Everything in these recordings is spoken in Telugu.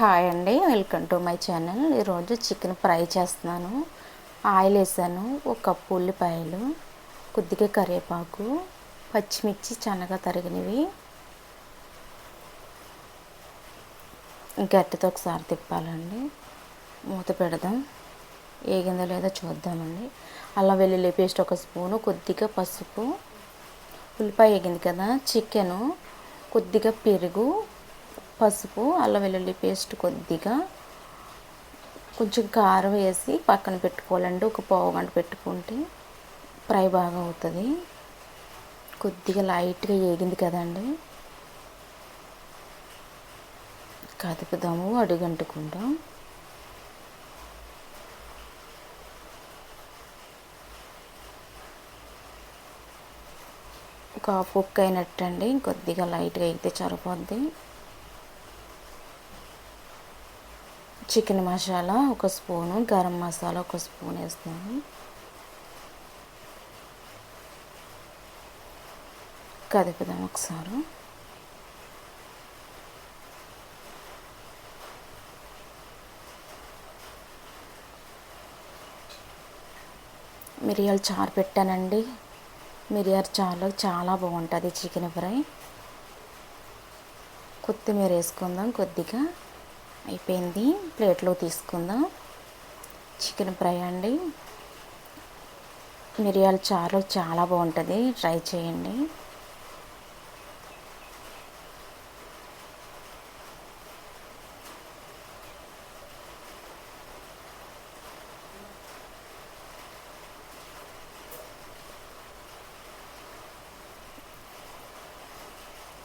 హాయ్ అండి. Welcome to my channel. ఈరోజు చికెన్ ఫ్రై చేస్తున్నాను. ఆయిల్ వేసాను. ఒక కప్పు ఉల్లిపాయలు కొద్దిగా కరివేపాకు పచ్చిమిర్చి చన్నగా తరిగినవి. గట్టితో ఒకసారి తిప్పాలండి. మూత పెడదాం. ఏగిందో లేదో చూద్దామండి. అల్లం వెల్లుల్లి పేస్ట్ ఒక స్పూను కొద్దిగా పసుపు. ఉల్లిపాయ వేగింది కదా. చికెను కొద్దిగా పెరుగు పసుపు అల్లం వెల్లుల్లి పేస్ట్ కొద్దిగా కొంచెం కారం వేసి పక్కన పెట్టుకోవాలండి. ఒక పావు గంట పెట్టుకుంటే ఫ్రై బాగా అవుతుంది. కొద్దిగా లైట్గా వేగింది కదండి. కదుపుదాము అడుగంటుకుంటాం ఒక కుక్ అయినట్టండి. కొద్దిగా లైట్గా ఎగితే సరిపోద్ది. చికెన్ మసాలా ఒక స్పూను గరం మసాలా ఒక స్పూన్ వేస్తాను కదుపుదాం ఒకసారి. మిరియాలు చారు పెట్టానండి. మిరియాల చారులో చాలా బాగుంటుంది చికెన్ ఫ్రై. కొత్తిమీర వేసుకుందాం కొద్దిగా. అయిపోయింది. ప్లేట్లో తీసుకుందాం. చికెన్ ఫ్రై అండి. మిరియాల చారు చాలా బాగుంటుంది. ట్రై చేయండి.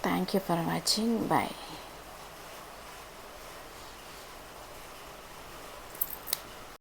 Thank you for watching bye